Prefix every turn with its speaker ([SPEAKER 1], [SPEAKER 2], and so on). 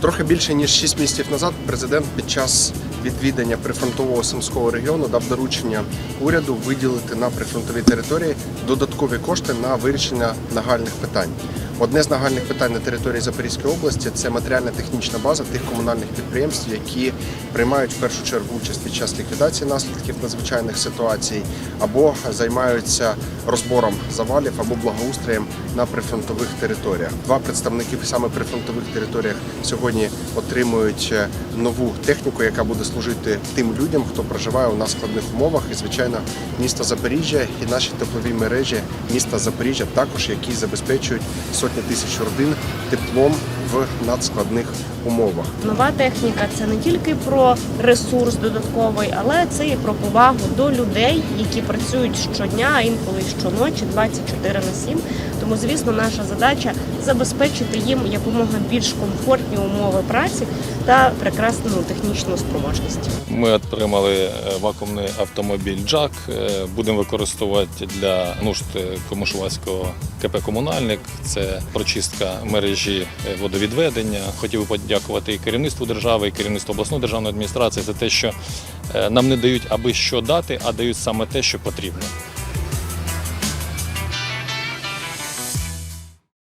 [SPEAKER 1] Трохи більше ніж 6 місяців назад президент під час відвідання прифронтового Сумського регіону дав доручення уряду виділити на прифронтові території додаткові кошти на вирішення нагальних питань. Одне з нагальних питань на території Запорізької області це матеріально-технічна база тих комунальних підприємств, які приймають в першу чергу участь під час ліквідації наслідків надзвичайних ситуацій, або займаються розбором завалів або благоустроєм на прифронтових територіях. Два представники саме прифронтових територіях сьогодні отримують е, нову техніку, яка буде служити тим людям, хто проживає у нас в складних умовах. І звичайно, місто Запоріжжя і наші теплові мережі міста Запоріжжя також, які забезпечують сотні тисяч родин теплом в надскладних умовах.
[SPEAKER 2] Нова техніка це не тільки про ресурс додатковий, але це і про повагу до людей, які працюють щодня, а інколи щоночі, 24 на 7. Тому, звісно, наша задача забезпечити їм якомога більш комфортні умови праці та прекрасну технічну спроможність.
[SPEAKER 3] Ми отримали е, вакуумний автомобіль Джак. Е, Будемо використовувати для нужд е, Комишувацького КП Комунальник. Це прочистка мережі водовідведення. Хотів би подякувати і керівництву держави, і керівництву обласної державної адміністрації за те, що е, нам не дають аби що дати, а дають саме те, що потрібно.